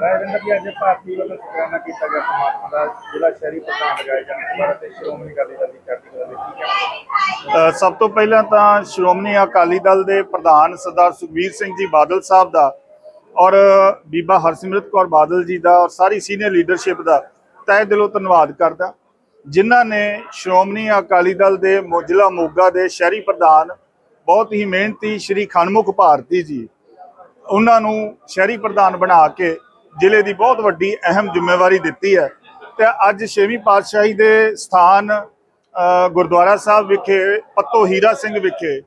ਰਾਜਿੰਦਰ ਜੀ, ਅੱਜ ਭਾਰਤੀ ਵੱਲੋਂ ਸ਼ੁਕਰਾਨਾ ਕੀਤਾ ਗਿਆ ਪਰਮਾਤਮਾ ਦਾ, ਜ਼ਿਲ੍ਹਾ ਸ਼ਹਿਰੀ ਪ੍ਰਧਾਨ ਲਗਾਏ ਜਾਣ ਦੁਆਰਾ ਤੇ ਸ਼੍ਰੋਮਣੀ ਅਕਾਲੀ ਦਲ ਦੀ ਚੜ੍ਹਦੀ ਕਲਾ ਦੇ ਕੀ ਕਹਿਣਾ ਸਭ ਤੋਂ ਪਹਿਲਾਂ ਤਾਂ ਸ਼੍ਰੋਮਣੀ ਅਕਾਲੀ ਦਲ ਦੇ ਪ੍ਰਧਾਨ ਸਰਦਾਰ ਸੁਖਬੀਰ ਸਿੰਘ ਜੀ ਬਾਦਲ ਸਾਹਿਬ ਦਾ ਔਰ ਬੀਬਾ ਹਰਸਿਮਰਤ ਕੌਰ ਬਾਦਲ ਜੀ ਦਾ ਔਰ ਸਾਰੀ ਸੀਨੀਅਰ ਲੀਡਰਸ਼ਿਪ ਦਾ ਤਹਿ ਦਿਲੋਂ ਧੰਨਵਾਦ ਕਰਦਾ। ਜਿਨ੍ਹਾਂ ਨੇ ਸ਼੍ਰੋਮਣੀ ਅਕਾਲੀ ਦਲ ਦੇ ਮੋ- ਜ਼ਿਲ੍ਹਾ ਮੋਗਾ ਦੇ ਸ਼ਹਿਰੀ ਪ੍ਰਧਾਨ, ਬਹੁਤ ਹੀ ਮਿਹਨਤੀ ਸ਼੍ਰੀ ਖਣਮੁਖ ਭਾਰਤੀ ਜੀ, ਉਹਨਾਂ ਨੂੰ ਸ਼ਹਿਰੀ ਪ੍ਰਧਾਨ ਬਣਾ ਕੇ ਜ਼ਿਲ੍ਹੇ ਦੀ ਬਹੁਤ ਵੱਡੀ ਅਹਿਮ ਜ਼ਿੰਮੇਵਾਰੀ ਦਿੱਤੀ ਹੈ। ਤੇ ਅੱਜ ਛੇਵੀਂ ਪਾਤਸ਼ਾਹੀ ਦੇ ਸਥਾਨ ਗੁਰਦੁਆਰਾ ਸਾਹਿਬ ਵਿਖੇ, ਪੱਤੋ ਹੀਰਾ ਸਿੰਘ ਵਿਖੇ,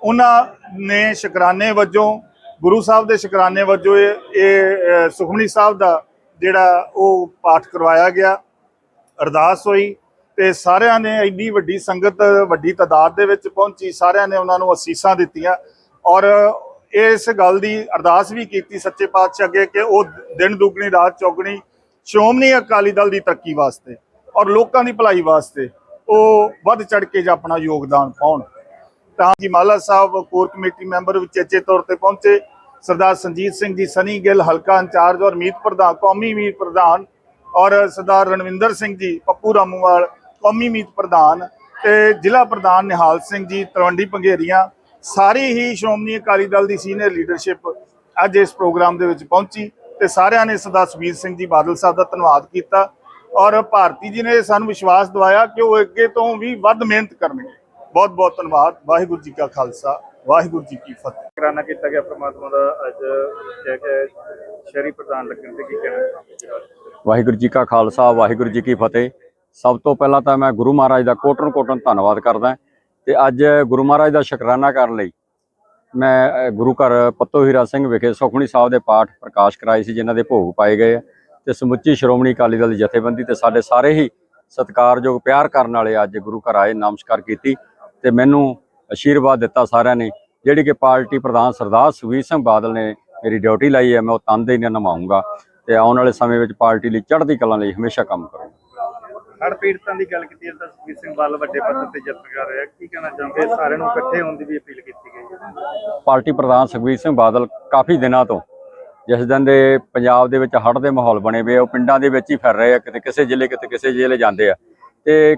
ਉਹਨਾਂ ਨੇ ਸ਼ੁਕਰਾਨੇ ਵਜੋਂ, ਗੁਰੂ ਸਾਹਿਬ ਦੇ ਸ਼ੁਕਰਾਨੇ ਵਜੋਂ ਇਹ ਸੁਖਮਨੀ ਸਾਹਿਬ ਦਾ ਜਿਹੜਾ ਉਹ ਪਾਠ ਕਰਵਾਇਆ ਗਿਆ। ਅਰਦਾਸ ਹੋਈ ਤੇ ਸਾਰਿਆਂ ਨੇ ਇੰਨੀ ਵੱਡੀ ਸੰਗਤ, ਵੱਡੀ ਤਾਦਾਦ ਦੇ ਵਿੱਚ ਪਹੁੰਚੀ, ਸਾਰਿਆਂ ਨੇ ਉਹਨਾਂ ਨੂੰ ਅਸੀਸਾਂ ਦਿੱਤੀਆਂ ਔਰ ਇਸ ਗੱਲ ਦੀ ਅਰਦਾਸ ਵੀ ਕੀਤੀ ਸੱਚੇ ਪਾਤਸ਼ਾਹ ਅੱਗੇ ਕਿ ਉਹ ਦਿਨ ਦੁਗਣੀ, ਰਾਤ ਚੌਗਣੀ, ਸ਼੍ਰੋਮਣੀ ਅਕਾਲੀ ਦਲ ਦੀ ਤਰੱਕੀ ਵਾਸਤੇ ਔਰ ਲੋਕਾਂ ਦੀ ਭਲਾਈ ਵਾਸਤੇ ਉਹ ਵੱਧ ਚੜ ਕੇ ਜਾਂ ਆਪਣਾ ਯੋਗਦਾਨ ਪਾਉਣ। ਤਾਂ ਕਿ Mala Sahib core committee member ਵਿਚੇਚੇ ਤੌਰ ਤੇ ਪਹੁੰਚੇ। ਸਰਦਾਰ ਸੰਜੀਤ ਸਿੰਘ ਜੀ, ਸਨੀ ਗਿੱਲ, ਹਲਕਾ ਇੰਚਾਰਜ ਔਰ ਮੀਤ ਪ੍ਰਧਾਨ, ਕੌਮੀ ਮੀਤ ਪ੍ਰਧਾਨ ਔਰ ਸਰਦਾਰ ਰਣਵਿੰਦਰ ਸਿੰਘ ਜੀ, ਪੱਪੂ ਰਾਮੂਵਾਲ, ਕੌਮੀ ਮੀਤ ਪ੍ਰਧਾਨ ਤੇ ਜ਼ਿਲ੍ਹਾ ਪ੍ਰਧਾਨ ਨਿਹਾਲ ਸਿੰਘ ਜੀ, ਤਲਵੰਡੀ ਪੰਘੇਰੀਆਂ ਸਾਰੀ ਹੀ ਸ਼੍ਰੋਮਣੀ ਅਕਾਲੀ ਦਲ ਦੀ ਸੀਨੀਅਰ ਲੀਡਰਸ਼ਿਪ ਅੱਜ ਇਸ ਪ੍ਰੋਗਰਾਮ ਦੇ ਵਿੱਚ ਪਹੁੰਚੀ ਤੇ ਸਾਰਿਆਂ ਨੇ ਸਰਦਾਰ ਸੁਖਬੀਰ ਸਿੰਘ ਜੀ ਬਾਦਲ ਸਾਹਿਬ ਦਾ ਧੰਨਵਾਦ ਕੀਤਾ ਔਰ ਭਾਰਤੀ ਜੀ ਨੇ ਸਾਨੂੰ ਵਿਸ਼ਵਾਸ ਦਿਵਾਇਆ ਕਿ ਉਹ ਅੱਗੇ ਤੋਂ ਵੀ ਵੱਧ ਮਿਹਨਤ ਕਰਨਗੇ। ਬਹੁਤ ਬਹੁਤ ਧੰਨਵਾਦ। ਵਾਹਿਗੁਰੂ ਜੀ ਕਾ ਖਾਲਸਾ ਵਾਹਿਗੁਰੂ ਜੀ ਕੀ ਫਤਿਹ। ਸ਼ੁਕਰਾਨਾ ਕੀਤਾ ਗਿਆ ਪਰਮਾਤਮਾ ਦਾ। ਅੱਜ ਕਹਿ ਕੇ ਸ਼ਹਿਰੀ ਪ੍ਰਧਾਨ ਲੱਗਣ ਤੇ ਕੀ ਕਹਿਣਾ ਵਾਹਿਗੁਰੂ ਜੀ ਕਾ ਖਾਲਸਾ ਵਾਹਿਗੁਰੂ ਜੀ ਕੀ ਫਤਿਹ। ਸਭ ਤੋਂ ਪਹਿਲਾਂ ਤਾਂ ਮੈਂ ਗੁਰੂ ਮਹਾਰਾਜ ਦਾ ਕੋਟਨ ਕੋਟਨ ਧੰਨਵਾਦ ਕਰਦਾ ਤੇ ਅੱਜ ਗੁਰੂ ਮਹਾਰਾਜ ਦਾ ਸ਼ੁਕਰਾਨਾ ਕਰਨ ਲਈ ਮੈਂ ਗੁਰੂ ਘਰ ਪੱਤੋ ਹੀਰਾ ਸਿੰਘ ਵਿਖੇ ਸੁਖਮਨੀ ਸਾਹਿਬ ਦੇ ਪਾਠ ਪ੍ਰਕਾਸ਼ ਕਰਾਏ ਸੀ, ਜਿਨ੍ਹਾਂ ਦੇ ਭੋਗ ਪਾਏ ਗਏ ਆ। ਤੇ ਸਮੁੱਚੀ ਸ਼੍ਰੋਮਣੀ ਅਕਾਲੀ ਦਲ ਦੀ ਜਥੇਬੰਦੀ ਤੇ ਸਾਡੇ ਸਾਰੇ ਹੀ ਸਤਿਕਾਰਯੋਗ, ਪਿਆਰ ਕਰਨ ਵਾਲੇ ਅੱਜ ਗੁਰੂ ਘਰ ਆਏ, ਨਮਸਕਾਰ ਕੀਤੀ ਤੇ ਮੈਨੂੰ ਅਸ਼ੀਰਵਾਦ ਦਿੱਤਾ ਸਾਰਿਆਂ ਨੇ, ਜਿਹੜੀ ਕਿ ਪਾਰਟੀ ਪ੍ਰਧਾਨ ਸਰਦਾਰ ਸੁਖਬੀਰ ਸਿੰਘ ਬਾਦਲ ਨੇ ਮੇਰੀ ਡਿਊਟੀ ਲਾਈ ਹੈ, ਮੈਂ ਉਹ ਤਨਦੇਹੀ ਨਾਲ ਨਿਭਾਊਂਗਾ ਤੇ ਆਉਣ ਵਾਲੇ ਸਮੇਂ ਵਿੱਚ ਪਾਰਟੀ ਲਈ ਚੜ੍ਹਦੀ ਕਲਾ ਲਈ ਹਮੇਸ਼ਾ ਕੰਮ ਕਰੂੰਗਾ। ਹੜ ਪੀੜਤਾਂ ਦੀ ਗੱਲ ਕੀਤੀ ਤਾਂ ਸੁਖਬੀਰ ਸਿੰਘ ਬਾਦਲ ਵੱਡੇ ਪੱਧਰ ਤੇ ਯਤਨ ਕਰ ਰਿਹਾ ਕੀ ਕਹਿਣਾ ਚਾਹੁੰਦੇ ਸਾਰਿਆਂ ਨੂੰ ਇਕੱਠੇ ਹੋਣ ਦੀ ਵੀ ਅਪੀਲ ਕੀਤੀ ਗਈ ਪਾਰਟੀ ਪ੍ਰਧਾਨ ਸੁਖਬੀਰ ਸਿੰਘ ਬਾਦਲ ਕਾਫੀ ਦਿਨਾਂ ਤੋਂ ਜਿਸ ਦਿਨ ਦੇ ਪੰਜਾਬ ਦੇ ਵਿੱਚ ਹੜ੍ਹ ਦੇ ਮਾਹੌਲ ਬਣੇ ਹੋਏ ਆ, ਉਹ ਪਿੰਡਾਂ ਦੇ ਵਿੱਚ ਹੀ ਫਿਰ ਰਹੇ ਆ ਕਿਤੇ ਕਿਸੇ ਜ਼ਿਲ੍ਹੇ ਕਿਤੇ ਕਿਸੇ ਜ਼ਿਲ੍ਹੇ ਜਾਂਦੇ ਆ। ਤੇ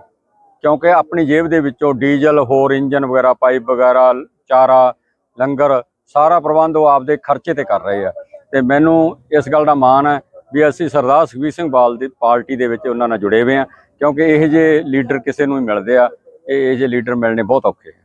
ਕਿਉਂਕਿ ਆਪਣੀ ਜੇਬ ਦੇ ਵਿੱਚੋਂ ਡੀਜ਼ਲ ਹੋਰ ਇੰਜਨ ਵਗੈਰਾ ਪਾਈਪ ਵਗੈਰਾ ਚਾਰਾ ਲੰਗਰ ਸਾਰਾ ਪ੍ਰਬੰਧ ਉਹ ਆਪਦੇ ਖਰਚੇ ਤੇ ਕਰ ਰਹੇ ਆ। ਤੇ ਮੈਨੂੰ ਇਸ ਗੱਲ ਦਾ ਮਾਣ ਹੈ ਵੀ ਅਸੀਂ ਸਰਦਾਰ ਸੁਖਬੀਰ ਸਿੰਘ ਬਾਦਲ ਦੀ ਪਾਰਟੀ ਦੇ ਵਿੱਚ ਉਹਨਾਂ ਨਾਲ ਜੁੜੇ ਹੋਏ ਆ। ਕਿਉਂਕਿ ਇਹ ਜਿਹੇ ਲੀਡਰ ਕਿਸੇ ਨੂੰ ਹੀ ਮਿਲਦੇ ਆ, ਇਹ ਇਹ ਜਿਹੇ ਲੀਡਰ ਮਿਲਣੇ ਬਹੁਤ ਔਖੇ ਆ।